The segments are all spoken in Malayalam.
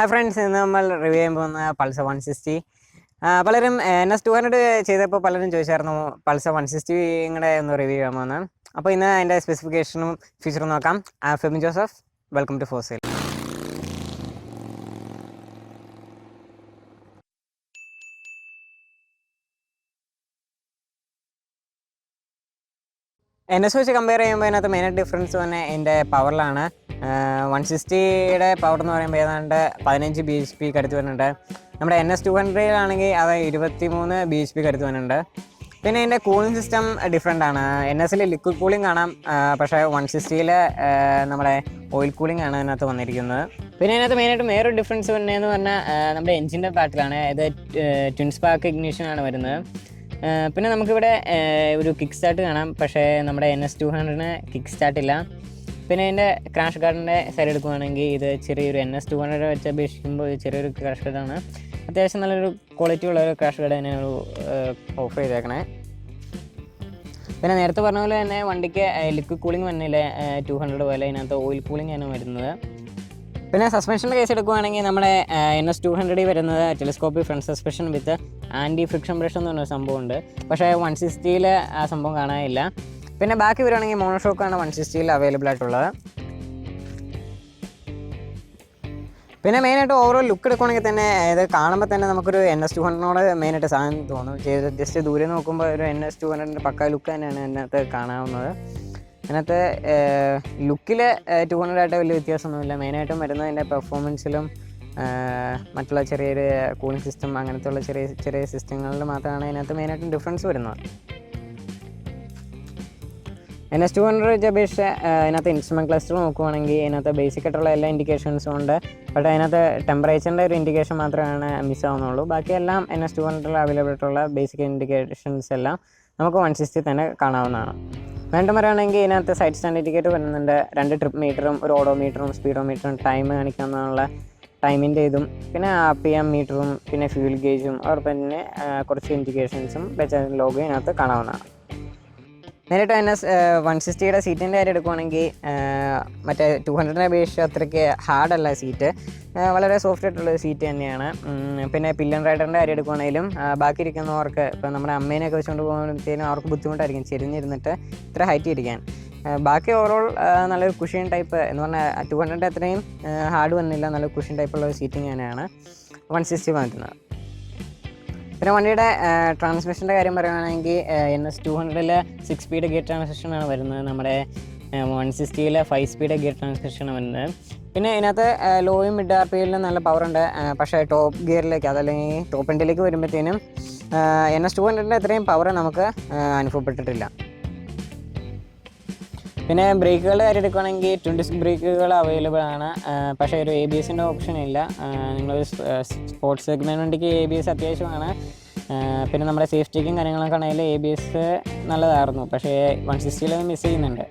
ഹായ് ഫ്രണ്ട്സ് ഇന്ന് നമ്മൾ റിവ്യൂ ചെയ്യാൻ പോകുന്ന പൾസർ വൺ സിക്സ്റ്റി പലരും എൻ എസ് ടു ഹൺഡ്രഡ് ചെയ്തപ്പോൾ പലരും ചോദിച്ചായിരുന്നു പൾസർ വൺ സിക്സ്റ്റി ഇങ്ങനെ ഒന്ന് റിവ്യൂ ചെയ്യാമെന്ന് അപ്പോൾ ഇന്ന് അതിന്റെ സ്പെസിഫിക്കേഷനും ഫീച്ചറും നോക്കാം. ഫെബിൻ ജോസഫ് വെൽക്കം ടു ഫോസൈൽ എസ് വെച്ച് കമ്പയർ ചെയ്യുമ്പോൾ അതിനകത്ത് മെയിനായിട്ട് ഡിഫറൻസ് തന്നെ എന്റെ പവറിലാണ് വൺ സിക്സ്റ്റിയുടെ പവർ എന്ന് പറയുമ്പോൾ ഏതാണ്ട് പതിനഞ്ച് ബി എച്ച് പി കടുത്ത് വരുന്നുണ്ട്. നമ്മുടെ എൻ എസ് ടു ഹൺഡ്രഡിലാണെങ്കിൽ അത് ഇരുപത്തി മൂന്ന് ബി എച്ച് പി കടുത്ത് വരുന്നുണ്ട്. പിന്നെ ഇതിന്റെ കൂളിംഗ് സിസ്റ്റം ഡിഫറെന്റ് ആണ്. എൻ എസിൽ ലിക്വിഡ് കൂളിംഗ് കാണാം. പക്ഷേ വൺ സിക്സ്റ്റിയിൽ നമ്മുടെ ഓയിൽ കൂളിംഗ് ആണ് അതിനകത്ത് വന്നിരിക്കുന്നത്. പിന്നെ അതിനകത്ത് മെയിനായിട്ട് വേറൊരു ഡിഫറൻസ് വരുന്നതെന്ന് പറഞ്ഞാൽ നമ്മുടെ എഞ്ചിന്റെ പാർട്ടിലാണ് ഇത് ട്വിൻ സ്പാർക്ക് ഇഗ്നിഷൻ ആണ് വരുന്നത്. പിന്നെ നമുക്കിവിടെ ഒരു കിക്ക് സ്റ്റാർട്ട് കാണാം. പക്ഷേ നമ്മുടെ എൻ എസ് ടു ഹൺഡ്രഡിന് കിക്ക് സ്റ്റാർട്ട് ഇല്ല. പിന്നെ ഇതിന്റെ ക്രാഷ് ഗാർഡിന്റെ സൈഡ് എടുക്കുവാണെങ്കിൽ ഇത് ചെറിയൊരു എൻ എസ് ടു ഹൺഡ്രഡ് വെച്ച് അപേക്ഷിക്കുമ്പോൾ ഇത് ചെറിയൊരു ക്രാഷ് ഗാർഡാണ് അത്യാവശ്യം നല്ലൊരു ക്വാളിറ്റി ഉള്ള ഒരു ക്രാഷ് ഗാർഡ് തന്നെയാണ് ഓഫർ ചെയ്തേക്കണേ. പിന്നെ നേരത്തെ പറഞ്ഞ പോലെ തന്നെ വണ്ടിക്ക് ലിക്വിഡ് കൂളിംഗ് വന്നില്ല ടു ഹൺഡ്രഡ് പോലെ അതിനകത്ത് ഓയിൽ കൂളിംഗ് ആണ് വരുന്നത്. പിന്നെ സസ്പെൻഷന്റെ കേസ് എടുക്കുവാണെങ്കിൽ നമ്മുടെ എൻ എസ് ടു ഹൺഡ്രഡിൽ വരുന്നത് telescopic front suspension with anti friction brush എന്ന് പറഞ്ഞൊരു സംഭവമുണ്ട്. പക്ഷേ വൺ സിക്സ്റ്റിയിൽ ആ സംഭവം കാണാനില്ല. പിന്നെ ബാക്കി വരുവാണെങ്കിൽ മോണോഷോക്കാണ് വൺ സിക്സ്റ്റിയിൽ അവൈലബിൾ ആയിട്ടുള്ളത്. പിന്നെ മെയിനായിട്ട് ഓവറോൾ ലുക്ക് എടുക്കുകയാണെങ്കിൽ തന്നെ ഇത് കാണുമ്പോൾ തന്നെ നമുക്കൊരു എൻ എസ് ടു ഹൺഡ്രഡിനോട് മെയിനായിട്ട് സാധനം തോന്നും. ജസ്റ്റ് ദൂരെ നോക്കുമ്പോൾ ഒരു എൻ എസ് ടു ഹൺഡ്രഡിന്റെ പക്ക ലുക്ക് തന്നെയാണ് അതിനകത്ത് കാണാവുന്നത്. അതിനകത്ത് ലുക്കിൽ ടു ഹൺഡ്രഡായിട്ട് വലിയ വ്യത്യാസമൊന്നുമില്ല. മെയിനായിട്ടും വരുന്നത് അതിന്റെ പെർഫോമൻസിലും മറ്റുള്ള ചെറിയൊരു കൂളിംഗ് സിസ്റ്റം അങ്ങനത്തെ ഉള്ള ചെറിയ ചെറിയ സിസ്റ്റങ്ങളിൽ മാത്രമാണ് അതിനകത്ത് മെയിനായിട്ടും ഡിഫറൻസ് വരുന്നത്. എൻ എസ് ടു ഹൺഡ്രഡ് വെച്ച് അപേക്ഷിച്ച് അതിനകത്ത് ഇൻസ്ട്രുമെന്റ് ക്ലസ്റ്റർ നോക്കുവാണെങ്കിൽ അതിനകത്ത് ബേസിക് ആയിട്ടുള്ള എല്ലാ ഇൻഡിക്കേഷൻസും ഉണ്ട്. ബട്ട് അതിനകത്ത് ടെമ്പറേച്ചറിന്റെ ഒരു ഇൻഡിക്കേഷൻ മാത്രമാണ് മിസ് ആവുന്നുള്ളൂ. ബാക്കിയെല്ലാം എൻ എസ് ടു ഹൺഡ്രഡിൽ അവൈലബിൾ ആയിട്ടുള്ള ബേസിക് ഇൻഡിക്കേഷൻസ് എല്ലാം നമുക്ക് വൺ സിക്സ്റ്റി തന്നെ കാണാവുന്നതാണ്. വേണ്ട പറയുകയാണെങ്കിൽ ഇതിനകത്ത് സൈഡ് സ്റ്റാൻഡ് ഇൻഡിക്കേറ്റർ വരുന്നുണ്ട്. രണ്ട് ട്രിപ്പ് മീറ്ററും ഒരു ഓഡോ മീറ്ററും സ്പീഡോ മീറ്ററും ടൈം കാണിക്കാവുന്നതിനുള്ള ടൈമിന്റെ ഇതും. പിന്നെ പി എം മീറ്ററും പിന്നെ ഫ്യൂൽ ഗേജും അവർ പിന്നെ കുറച്ച് ഇൻഡിക്കേഷൻസും വെച്ച ലോഗോ ഇതിനകത്ത് കാണാവുന്നതാണ്. നേരിട്ട് എസ് വൺ സിക്സ്റ്റിയുടെ സീറ്റിന്റെ കാര്യം എടുക്കുവാണെങ്കിൽ മറ്റേ ടു ഹൺഡ്രഡിനെ അപേക്ഷിച്ച് അത്രയ്ക്ക് ഹാർഡല്ല സീറ്റ് വളരെ സോഫ്റ്റ് ആയിട്ടുള്ള സീറ്റ് തന്നെയാണ്. പിന്നെ പില്ലൻ റൈഡറിന്റെ കാര്യം എടുക്കുവാണെങ്കിലും ബാക്കി ഇരിക്കുന്നവർക്ക് ഇപ്പോൾ നമ്മുടെ അമ്മേനെയൊക്കെ വെച്ചുകൊണ്ട് പോകുമ്പോഴത്തേനും അവർക്ക് ബുദ്ധിമുട്ടായിരിക്കും ചെരിഞ്ഞിരുന്നിട്ട് ഇത്ര ഹൈറ്റ് ഇരിക്കാൻ. ബാക്കി ഓവറോൾ നല്ലൊരു കുഷൻ ടൈപ്പ് എന്ന് പറഞ്ഞാൽ ടു ഹൺഡ്രഡ് അത്രയും ഹാർഡ് വന്നില്ല നല്ല കുഷ്യൻ ടൈപ്പുള്ള സീറ്റിംഗ് തന്നെയാണ് വൺ സിക്സ്റ്റി വന്നിട്ടുള്ളത് പിന്നെ വണ്ടിയുടെ ട്രാൻസ്മിഷന്റെ കാര്യം പറയുകയാണെങ്കിൽ എൻ എസ് ടു ഹൺഡ്രഡിൽ സിക്സ് സ്പീഡ് ഗിയർ ട്രാൻസ്മിഷനാണ് വരുന്നത്. നമ്മുടെ വൺ സിക്സ്റ്റിയിലെ ഫൈവ് സ്പീഡ് ഗിയർ ട്രാൻസ്മിഷനാണ് വരുന്നത്. പിന്നെ ഇതിനകത്ത് ലോയും മിഡ് ആർ പി എല്ലിനും നല്ല പവർ ഉണ്ട്. പക്ഷേ ടോപ്പ് ഗിയറിലേക്ക് അതല്ലെങ്കിൽ ടോപ്പ് എൻഡിലേക്ക് വരുമ്പോഴത്തേനും എൻ എസ് ടു ഹൺഡ്രഡിന്റെ അത്രയും പവർ നമുക്ക് അനുഭവപ്പെട്ടിട്ടില്ല. പിന്നെ ബ്രേക്കുകളുടെ കാര്യം എടുക്കുകയാണെങ്കിൽ ട്വന്റി ബ്രേക്കുകൾ അവൈലബിൾ ആണ്. പക്ഷേ ഒരു എ ബി എസിന്റെ ഓപ്ഷൻ ഇല്ല. നിങ്ങൾ സ്പോർട്സ് സെഗ്മെന്റ് വണ്ടിക്ക് എ ബി എസ് അത്യാവശ്യമാണ്. പിന്നെ നമ്മുടെ സേഫ്റ്റിക്കും കാര്യങ്ങളൊക്കെ ആണെങ്കിൽ എ ബി എസ് നല്ലതായിരുന്നു. പക്ഷേ വൺ സിക്സ്റ്റിയിൽ മിസ് ചെയ്യുന്നുണ്ട്.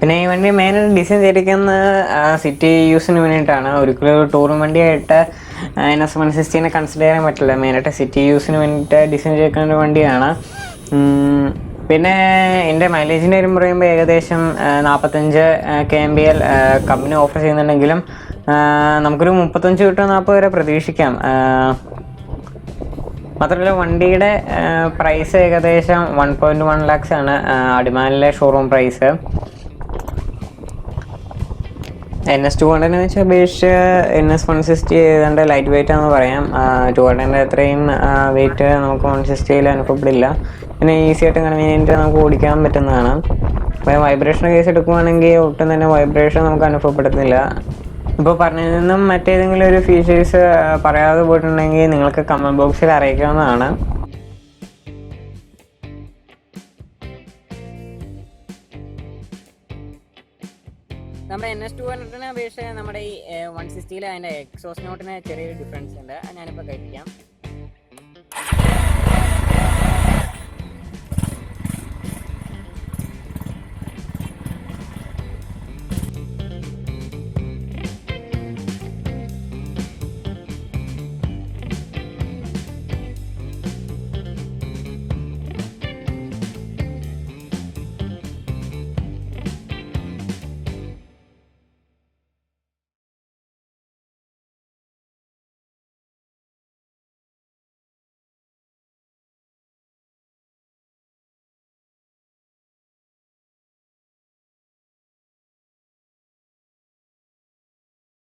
പിന്നെ ഈ വണ്ടി മെയിനായിട്ട് ഡിസൈൻ ചെയ്തിരിക്കുന്നത് സിറ്റി യൂസിന് വേണ്ടിയിട്ടാണ്. ഒരിക്കലും ഒരു ടൂറും വണ്ടിയായിട്ട് എൻ എസ് വൺ സിക്സ്റ്റീനെ കൺസിഡർ ചെയ്യാൻ പറ്റില്ല. മെയിനായിട്ട് സിറ്റി യൂസിന് വേണ്ടിയിട്ട് ഡിസൈൻ ചെയ്തിരിക്കുന്ന ഒരു വണ്ടിയാണ്. പിന്നെ എന്റെ മൈലേജിന്റെ കാര്യം പറയുമ്പോൾ ഏകദേശം നാൽപ്പത്തഞ്ച് K M P L company offer ചെയ്യുന്നുണ്ടെങ്കിലും നമുക്കൊരു മുപ്പത്തഞ്ച് തൊട്ട് നാൽപ്പത് വരെ പ്രതീക്ഷിക്കാം. മാത്രമല്ല വണ്ടിയുടെ പ്രൈസ് ഏകദേശം വൺ പോയിന്റ് വൺ ലാക്സ് ആണ് അടിമാലിലെ showroom price N S two ഹൺഡ്രഡിനെ വെച്ച് അപേക്ഷിച്ച് എൻ എസ് വൺ സിക്സ്റ്റി ഏതാണ്ട് ലൈറ്റ് വെയിറ്റ് ആണെന്ന് പറയാം. ടു ഹൺഡ്രഡിന്റെ അത്രയും വെയിറ്റ് നമുക്ക് വൺ സിക്സ്റ്റിയിൽ അനുഭവപ്പെടില്ല. പിന്നെ ഈസി ആയിട്ട് കൺവീനിയന്റ് നമുക്ക് ഓടിക്കാൻ പറ്റുന്നതാണ്. അപ്പോൾ വൈബ്രേഷൻ കേസ് എടുക്കുവാണെങ്കിൽ ഒട്ടും തന്നെ വൈബ്രേഷൻ നമുക്ക് അനുഭവപ്പെടുന്നില്ല. ഇപ്പോൾ പറഞ്ഞതിൽ നിന്നും മറ്റേതെങ്കിലും ഒരു ഫീച്ചേഴ്സ് പറയാതെ പോയിട്ടുണ്ടെങ്കിൽ നിങ്ങൾക്ക് കമന്റ് ബോക്സിൽ അറിയിക്കാവുന്നതാണ്. നമ്മുടെ എൻ എസ് ടു ഹൺഡ്രഡിനെ അപേക്ഷിച്ച് നമ്മുടെ ഈ വൺ സിക്സ്റ്റിയിൽ അതിന്റെ എക്സോസ് നോട്ടിന് ചെറിയൊരു ഡിഫറൻസ് ഉണ്ട്. ഞാനിപ്പോൾ കഴിപ്പിക്കാം.